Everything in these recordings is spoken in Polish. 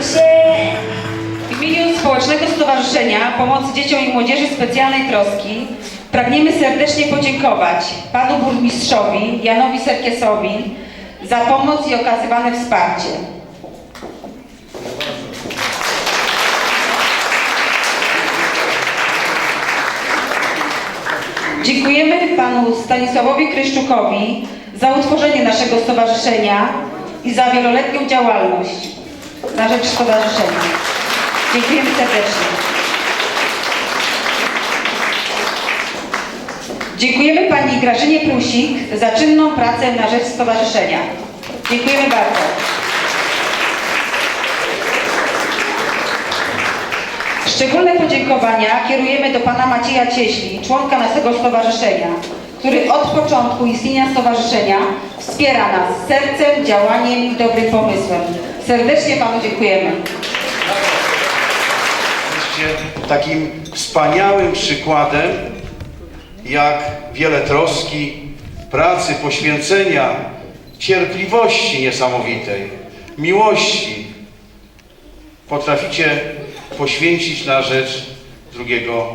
W imieniu Społecznego Stowarzyszenia Pomocy Dzieciom i Młodzieży Specjalnej Troski pragniemy serdecznie podziękować Panu Burmistrzowi Janowi Serkiesowi za pomoc i okazywane wsparcie. Dziękujemy Panu Stanisławowi Kryszczukowi za utworzenie naszego stowarzyszenia i za wieloletnią działalność na rzecz stowarzyszenia. Dziękujemy serdecznie. Dziękujemy Pani Grażynie Prusik za czynną pracę na rzecz stowarzyszenia. Dziękujemy bardzo. Szczególne podziękowania kierujemy do Pana Macieja Cieśli, członka naszego stowarzyszenia, który od początku istnienia stowarzyszenia wspiera nas sercem, działaniem i dobrym pomysłem. Serdecznie Panu dziękujemy. Jesteście takim wspaniałym przykładem, jak wiele troski, pracy, poświęcenia, cierpliwości niesamowitej, miłości potraficie poświęcić na rzecz drugiego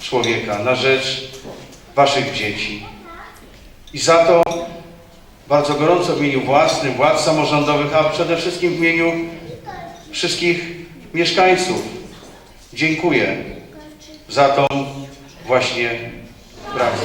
człowieka, na rzecz waszych dzieci. I za to bardzo gorąco w imieniu własnym, władz samorządowych, a przede wszystkim w imieniu wszystkich mieszkańców dziękuję za tą właśnie pracę.